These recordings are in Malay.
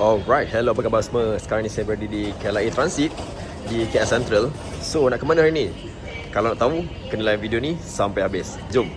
Alright, hello apa khabar semua? Sekarang ni saya berada di KLIA Transit di KL Central. So, nak ke mana hari ni? Kalau nak tahu, kena like video ni sampai habis. Jom.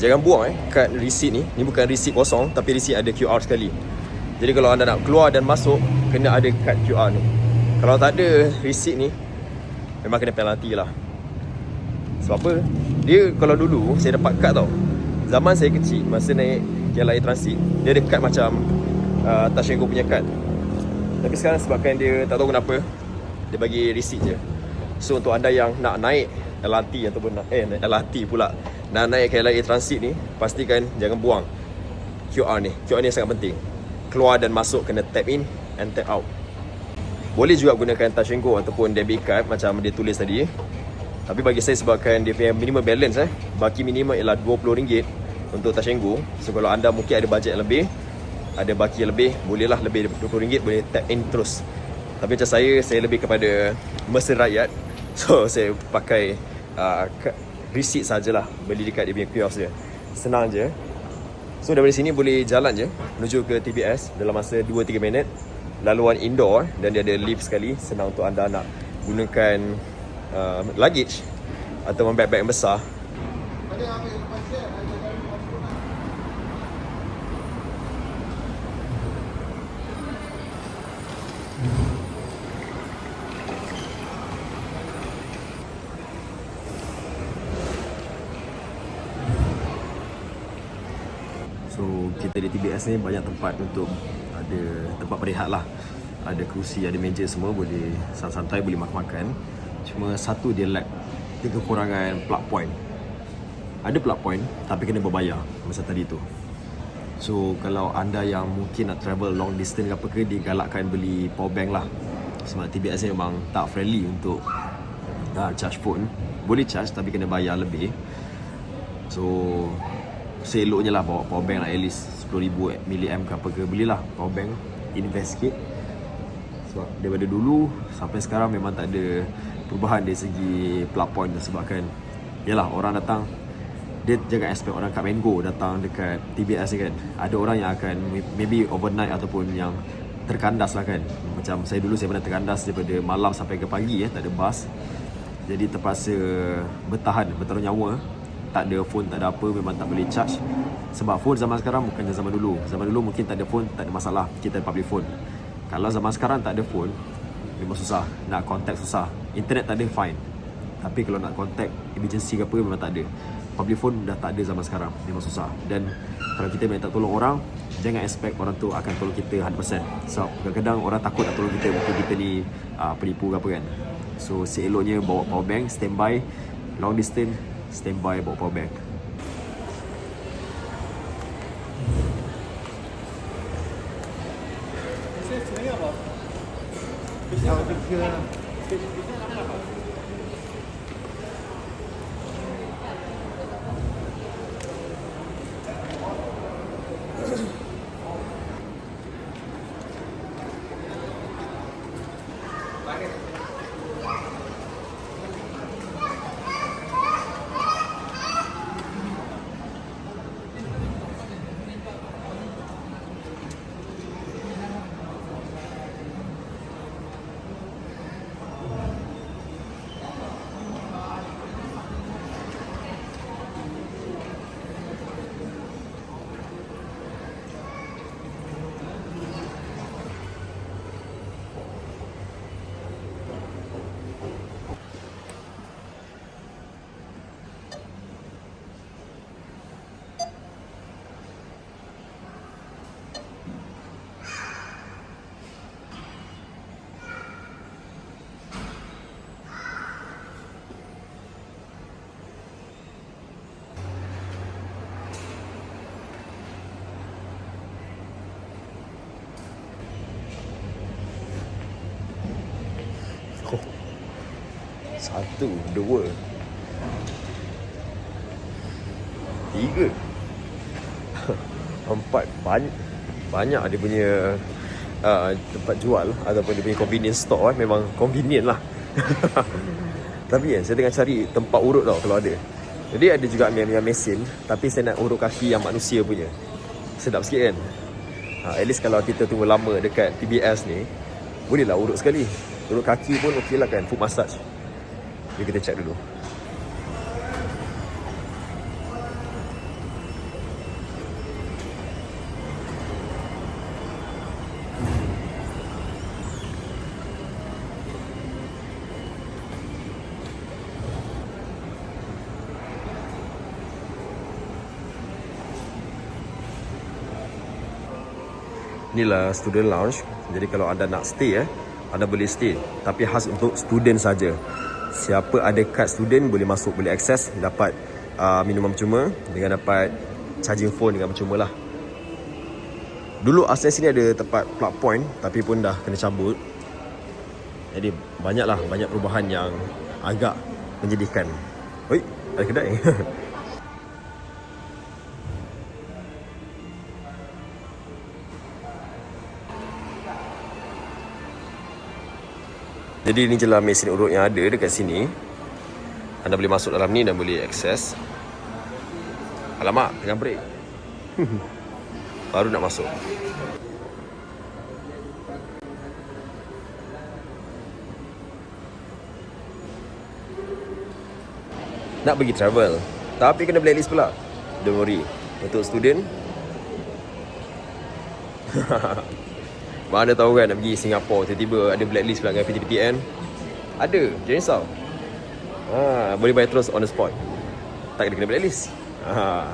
Jangan buang eh kad receipt ni. Ni bukan receipt kosong tapi receipt ada QR sekali. Jadi kalau anda nak keluar dan masuk kena ada kad QR ni. Kalau tak ada receipt ni memang kena penalti lah. Sebab apa? Dia kalau dulu saya dapat kad tau. Zaman saya kecil masa naik KLIA Transit, dia ada kad macam uh, Touch Go punya kad. Tapi sekarang sebabkan dia tak tahu kenapa dia bagi receipt je. So untuk anda yang nak naik LRT ataupun eh LRT pula nak naik KLIA Transit ni pastikan jangan buang QR ni. QR ni sangat penting. Keluar dan masuk kena tap in and tap out. Boleh juga gunakan Touch and Go ataupun debit card macam dia tulis tadi. Tapi bagi saya sebabkan dia punya minimum balance eh, baki minimum ialah RM20 untuk Touch and Go. So kalau anda mungkin ada bajet lebih, ada baki lebih, bolehlah lebih RM20 boleh tap in terus. Tapi macam saya, saya lebih kepada mesin rakyat. So saya pakai uh, receipt sajalah beli dekat dia punya kiosk dia. Senang je. So daripada sini boleh jalan je menuju ke TBS dalam masa 2-3 minit. Laluan indoor dan dia ada lift sekali. Senang untuk anda nak gunakan uh, luggage atau bag-bag yang besar. So kita di TBS ni banyak tempat untuk ada tempat berehat lah. Ada kerusi, ada meja semua boleh santai-santai boleh makan-makan. Cuma satu dia lack. Dia kekurangan plug point. Ada plug point tapi kena berbayar masa tadi tu. So kalau anda yang mungkin nak travel long distance ke apa ke Digalakkan beli power bank lah. Sebab TBS ni memang tak friendly untuk uh, charge phone. Boleh charge tapi kena bayar lebih. So Seloknya lah bawa power bank lah at least 10,000 mAh ke apa ke Belilah power bank Invest sikit Sebab daripada dulu Sampai sekarang memang tak ada Perubahan dari segi plug point Sebabkan Yalah orang datang Dia jangan expect orang kat Mango Datang dekat TBS kan. Ada orang yang akan Maybe overnight ataupun yang Terkandas lah kan. Macam saya dulu saya pernah terkandas Daripada malam sampai ke pagi eh Tak ada bus Jadi terpaksa Bertahan Bertaruh nyawa tak ada phone, tak ada apa, memang tak boleh charge. Sebab phone zaman sekarang bukan zaman dulu. Zaman dulu mungkin tak ada phone, tak ada masalah. Kita ada public phone. Kalau zaman sekarang tak ada phone Memang susah, nak contact susah. Internet tak ada, fine. Tapi kalau nak contact emergency ke apa, memang tak ada. Public phone dah tak ada zaman sekarang. Memang susah. Dan kalau kita minta tolong orang Jangan expect orang tu akan tolong kita 100% Sebab kadang-kadang orang takut nak tolong kita Mungkin kita ni uh, penipu ke apa kan. So seeloknya bawa power bank, standby Long distance standby bawa power bank. Oh. Satu, dua. Tiga. Empat. Banyak Banyak dia punya uh, Tempat jual Ataupun dia punya convenience store eh. Memang convenient lah. Tapi kan saya tengah cari Tempat urut tau kalau ada. Jadi ada juga yang, mesin Tapi saya nak urut kaki yang manusia punya. Sedap sikit kan? Ha, At least kalau kita tunggu lama dekat TBS ni Bolehlah urut sekali. Urut kaki pun okey lah kan? Foot massage jadi kita check dulu Inilah student lounge. Jadi kalau anda nak stay eh, anda boleh stay tapi khas untuk student saja. Siapa ada kad student boleh masuk, boleh akses, dapat uh, minuman percuma dengan dapat charging phone dengan percuma lah. Dulu asal sini ada tempat plug point tapi pun dah kena cabut. Jadi banyaklah banyak perubahan yang agak menjadikan. Oi, ada kedai. Jadi ni je lah mesin urut yang ada dekat sini. Anda boleh masuk dalam ni dan boleh akses. Alamak, tengah break. Baru nak masuk. Nak pergi travel. Tapi kena blacklist pula. Don't worry. Untuk student. Mana tahu kan nak pergi Singapura Tiba-tiba ada blacklist pula dengan PTPTN Ada, jangan risau. Ha, Boleh bayar terus on the spot. Tak kena kena blacklist. Ha.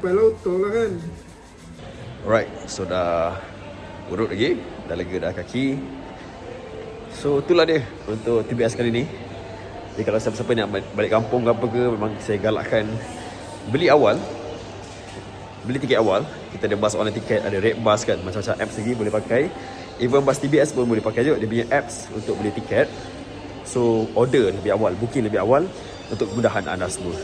Kalau tolak kan. Alright, so dah urut lagi. Dah lega dah kaki. So itulah dia untuk TBS kali ni. Jadi kalau siapa-siapa nak balik kampung ke apa ke Memang saya galakkan Beli awal. Beli tiket awal. Kita ada bus online tiket Ada red bus kan. Macam-macam apps lagi boleh pakai. Even bus TBS pun boleh pakai juga. Dia punya apps untuk beli tiket. So order lebih awal Booking lebih awal Untuk kemudahan anda semua